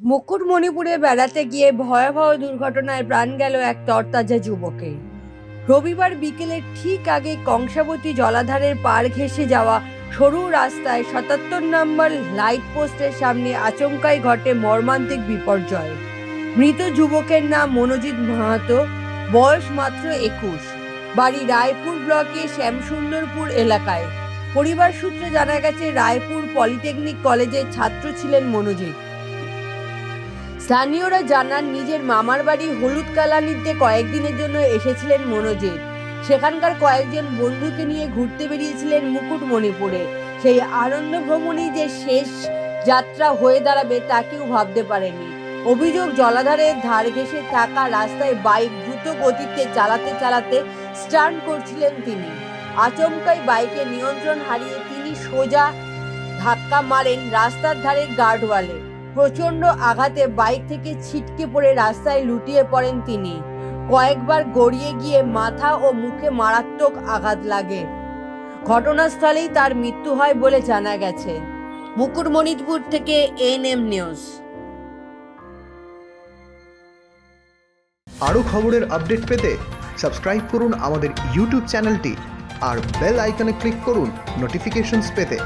মুকুটমণিপুরে বেড়াতে গিয়ে ভয়াবহ দুর্ঘটনায় প্রাণ গেল এক তরতাজা যুবকের। রবিবার বিকেলে ঠিক আগে কংসাবতী জলাধারের পার ঘেঁষে যাওয়া সরু রাস্তায় সাতাত্তর নম্বর লাইট পোস্টের সামনে আচমকাই ঘটে মর্মান্তিক বিপর্যয়। মৃত যুবকের নাম মনোজিৎ মাহাতো, বয়স মাত্র একুশ। বাড়ি রায়পুর ব্লকে শ্যামসুন্দরপুর এলাকায়। পরিবার সূত্রে জানা গেছে, রায়পুর পলিটেকনিক কলেজের ছাত্র ছিলেন মনোজিৎ। স্থানীয়রা জানান, নিজের মামার বাড়ি হলুদ কালানিতে কয়েকদিনের জন্য এসেছিলেন মনোজিৎ। সেখানকার কয়েকজন বন্ধুকে নিয়ে ঘুরতে বেরিয়েছিলেন মুকুটমণিপুরে। সেই আনন্দ ভ্রমণই যে শেষ যাত্রা হয়ে দাঁড়াবে তা কেউ ভাবতে পারেনি। অভিযোগ, জলাধারের ধার ঘেঁষে থাকা রাস্তায় বাইক দ্রুত গতিতে চালাতে চালাতে স্টান্ট করছিলেন তিনি। আচমকাই বাইকে নিয়ন্ত্রণ হারিয়ে তিনি সোজা ধাক্কা মারেন রাস্তার ধারে গার্ডওয়ালে। প্রচণ্ড আঘাতে বাইক থেকে ছিটকে পড়ে রাস্তায় লুটিয়ে পড়েন তিনি। কয়েকবার গড়িয়ে গিয়ে মাথা ও মুখে মারাত্মক আঘাত লাগে। ঘটনাস্থলেই তার মৃত্যু হয় বলে জানা গেছে। মুকুটমণিপুর থেকে এন এম নিউজ। আরও খবরের আপডেট পেতে সাবস্ক্রাইব করুন আমাদের ইউটিউব চ্যানেলটি আর বেল আইকনে ক্লিক করুন নোটিফিকেশনস পেতে।